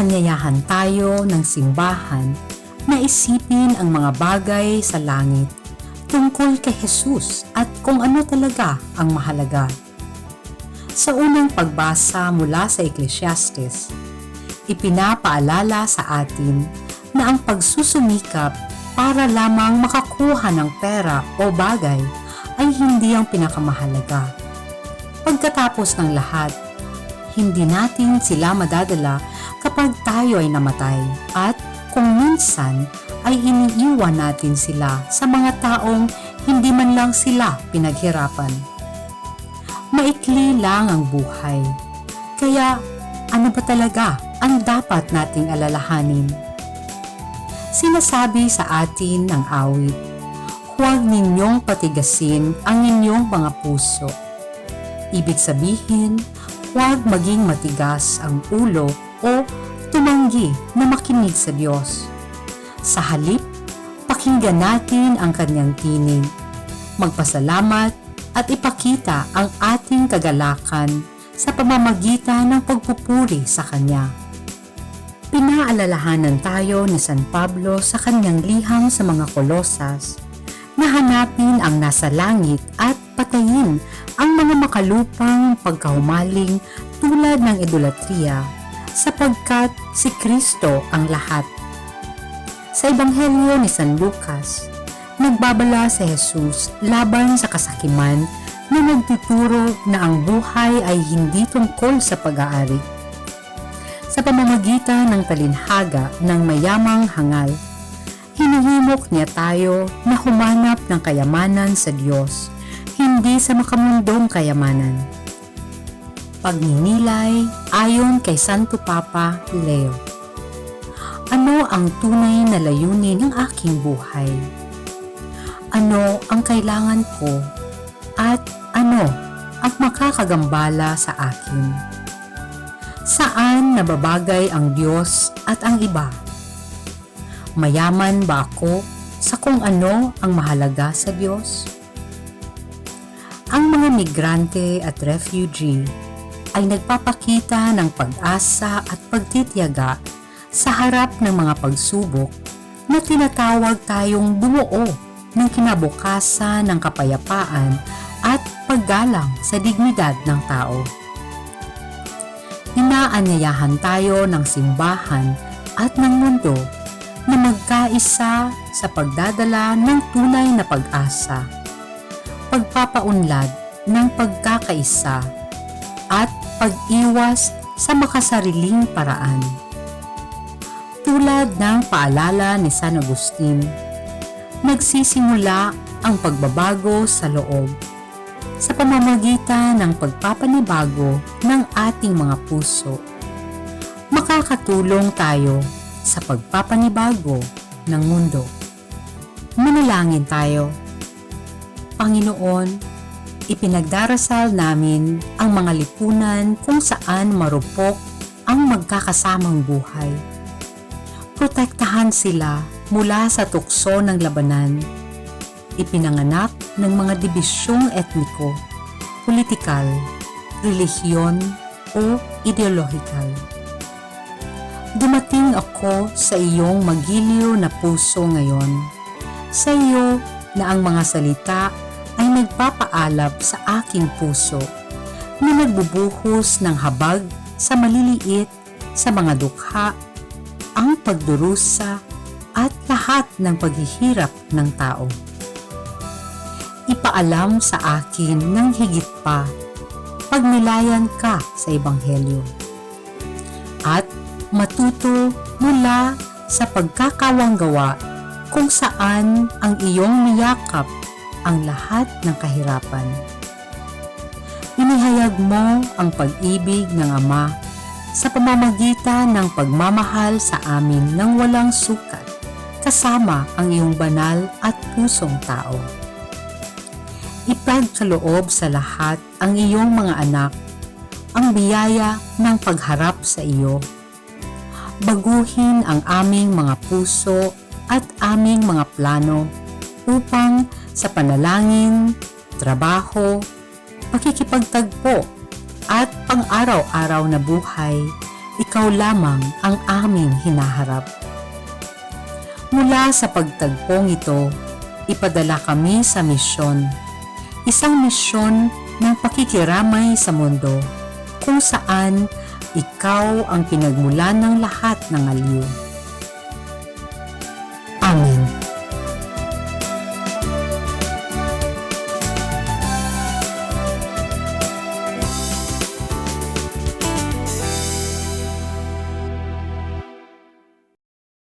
inaanyayahan tayo ng simbahan na isipin ang mga bagay sa langit tungkol kay Jesus at kung ano talaga ang mahalaga. Sa unang pagbasa mula sa Ecclesiastes, ipinapaalala sa atin na ang pagsusumikap para lamang makakuha ng pera o bagay ay hindi ang pinakamahalaga. Pagkatapos ng lahat, hindi natin sila madadala kapag tayo ay namatay at kung minsan ay iniiwan natin sila sa mga taong hindi man lang sila pinaghirapan. Maikli lang ang buhay. Kaya ano ba talaga ang dapat nating alalahanin? Sinasabi sa atin ng awit, huwag ninyong patigasin ang inyong mga puso. Ibig sabihin, huwag maging matigas ang ulo o tumanggi na makinig sa Diyos. Sa halip, pakinggan natin ang kanyang tinig, magpasalamat at ipakita ang ating kagalakan sa pamamagitan ng pagpupuri sa Kanya. Pinaalalahanan tayo ni San Pablo sa kanyang liham sa mga kolosas na hanapin ang nasa langit at patayin ang mga makalupang pagkahumaling tulad ng idolatriya sapagkat si Kristo ang lahat. Sa Ebanghelyo ni San Lucas, nagbabala si Jesus laban sa kasakiman na nagtuturo na ang buhay ay hindi tungkol sa pag-aari. Sa pamamagitan ng talinhaga ng mayamang hangal, hinihimok niya tayo na humanap ng kayamanan sa Diyos, hindi sa makamundong kayamanan. Pagninilay ayon kay Santo Papa Leo. Ano ang tunay na layunin ng aking buhay? Ano ang kailangan ko at ano ang makakagambala sa akin? Saan nababagay ang Diyos at ang iba? Mayaman ba ako sa kung ano ang mahalaga sa Diyos? Ang mga migrante at refugee ay nagpapakita ng pag-asa at pagtitiyaga sa harap ng mga pagsubok na tinatawag tayong bumuo ng kinabukasan ng kapayapaan at paggalang sa dignidad ng tao. Inaanyayahan tayo ng simbahan at ng mundo na magkaisa sa pagdadala ng tunay na pag-asa, pagpapaunlad ng pagkakaisa at pag-iwas sa makasariling paraan. Tulad ng paalala ni San Agustin, nagsisimula ang pagbabago sa loob sa pamamagitan ng pagpapanibago ng ating mga puso. Makakatulong tayo sa pagpapanibago ng mundo. Manalangin tayo. Panginoon, ipinagdarasal namin ang mga lipunan kung saan marupok ang magkakasamang buhay. Protektahan sila mula sa tukso ng labanan. Ipinanganak ng mga dibisyong etniko, politikal, relihiyon o ideolohikal. Dumating ako sa iyong magiliw na puso ngayon. Sa iyo na ang mga salita ay nagpapaalab sa aking puso na nagbubuhos ng habag sa maliliit sa mga dukha, ang pagdurusa at lahat ng paghihirap ng tao. Ipaalam sa akin ng higit pa pagnilayan ka sa Ebanghelyo at matuto mula sa pagkakawanggawa kung saan ang iyong niyakap ang lahat ng kahirapan. Inihayag mo ang pag-ibig ng Ama sa pamamagitan ng pagmamahal sa amin ng walang sukat kasama ang iyong banal at pusong tao. Ipagkaloob sa lahat ang iyong mga anak ang biyaya ng pagharap sa iyo. Baguhin ang aming mga puso at aming mga plano upang sa panalangin, trabaho, pakikipagtagpo at pang-araw-araw na buhay, ikaw lamang ang aming hinaharap. Mula sa pagtagpong ito, ipadala kami sa misyon. Isang misyon ng pakikiramay sa mundo kung saan ikaw ang pinagmulan ng lahat ng aliw